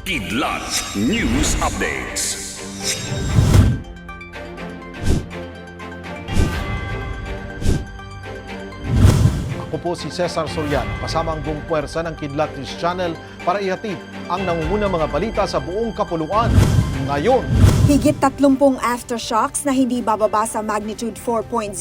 Kidlat News Updates. Ako po si Cesar Soriano, kasama ang buong puwersa ng Kidlat News Channel para ihatid ang nangungunang mga balita sa buong kapuluan. Ngayon, Higit 30 aftershocks na hindi bababa sa magnitude 4.0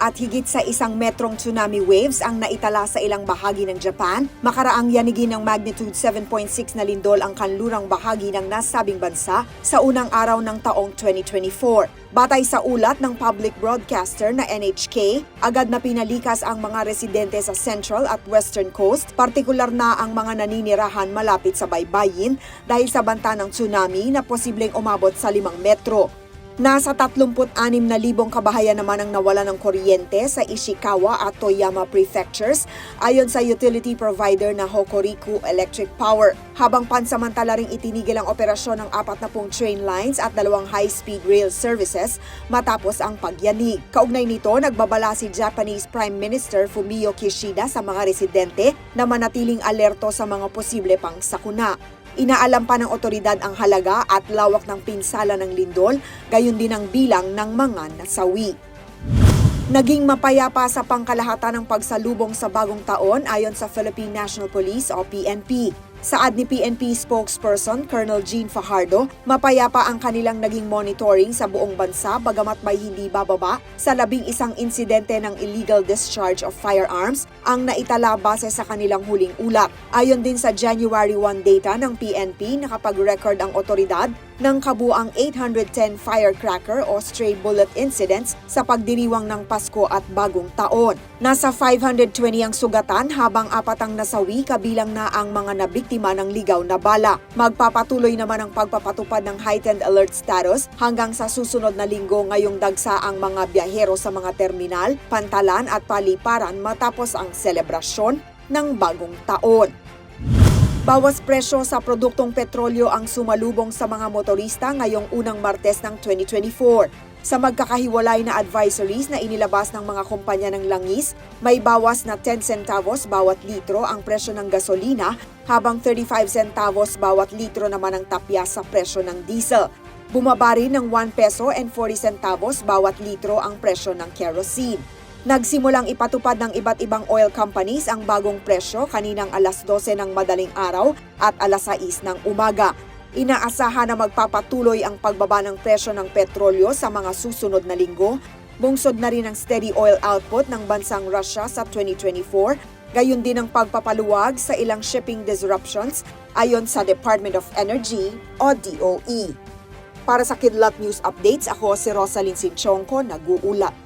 at higit sa isang metrong tsunami waves ang naitala sa ilang bahagi ng Japan. Makaraang yanigin ng magnitude 7.6 na lindol ang kanlurang bahagi ng nasabing bansa sa unang araw ng taong 2024. Batay sa ulat ng public broadcaster na NHK, agad na pinalikas ang mga residente sa Central at Western Coast, partikular na ang mga naninirahan malapit sa baybayin dahil sa banta ng tsunami na posibleng umabot sa limang metro. Nasa 36,000 kabahayan naman ang nawala ng kuryente sa Ishikawa at Toyama prefectures ayon sa utility provider na Hokuriku Electric Power. Habang pansamantala ring itinigil ang operasyon ng 40 train lines at dalawang high-speed rail services matapos ang pagyanig. Kaugnay nito, nagbabala si Japanese Prime Minister Fumio Kishida sa mga residente na manatiling alerto sa mga posible pang sakuna. Inaalam pa ng otoridad ang halaga at lawak ng pinsala ng lindol, gayon din ang bilang ng mga nasawi. Naging mapayapa sa pangkalahatan ng pagsalubong sa bagong taon ayon sa Philippine National Police o PNP. Saad ni PNP spokesperson Colonel Jean Fajardo, mapayapa ang kanilang naging monitoring sa buong bansa bagamat may hindi bababa sa labing isang insidente ng illegal discharge of firearms ang naitala base sa kanilang huling ulat. Ayon din sa January 1 data ng PNP, nakapag-record ang otoridad ng kabuang 810 firecracker o stray bullet incidents sa pagdiriwang ng Pasko at Bagong Taon. Nasa 520 ang sugatan habang apat ang nasawi kabilang na ang mga nabiktima ng ligaw na bala. Magpapatuloy naman ang pagpapatupad ng heightened alert status hanggang sa susunod na linggo ngayong dagsa ang mga biyahero sa mga terminal, pantalan at paliparan matapos ang selebrasyon ng Bagong Taon. Bawas presyo sa produktong petrolyo ang sumalubong sa mga motorista ngayong unang Martes ng 2024. Sa magkakahiwalay na advisories na inilabas ng mga kumpanya ng langis, may bawas na 10 centavos bawat litro ang presyo ng gasolina habang 35 centavos bawat litro naman ang tapya sa presyo ng diesel. Bumaba rin ng 1 peso and 40 centavos bawat litro ang presyo ng kerosene. Nagsimulang ipatupad ng iba't ibang oil companies ang bagong presyo kaninang alas 12 ng madaling araw at alas 6 ng umaga. Inaasahan na magpapatuloy ang pagbaba ng presyo ng petrolyo sa mga susunod na linggo. Bungsod na rin ang steady oil output ng bansang Russia sa 2024, gayon din ang pagpapaluwag sa ilang shipping disruptions ayon sa Department of Energy o DOE. Para sa Kidlat News Updates, ako si Rosalyn Sinchonko, nag-uulat.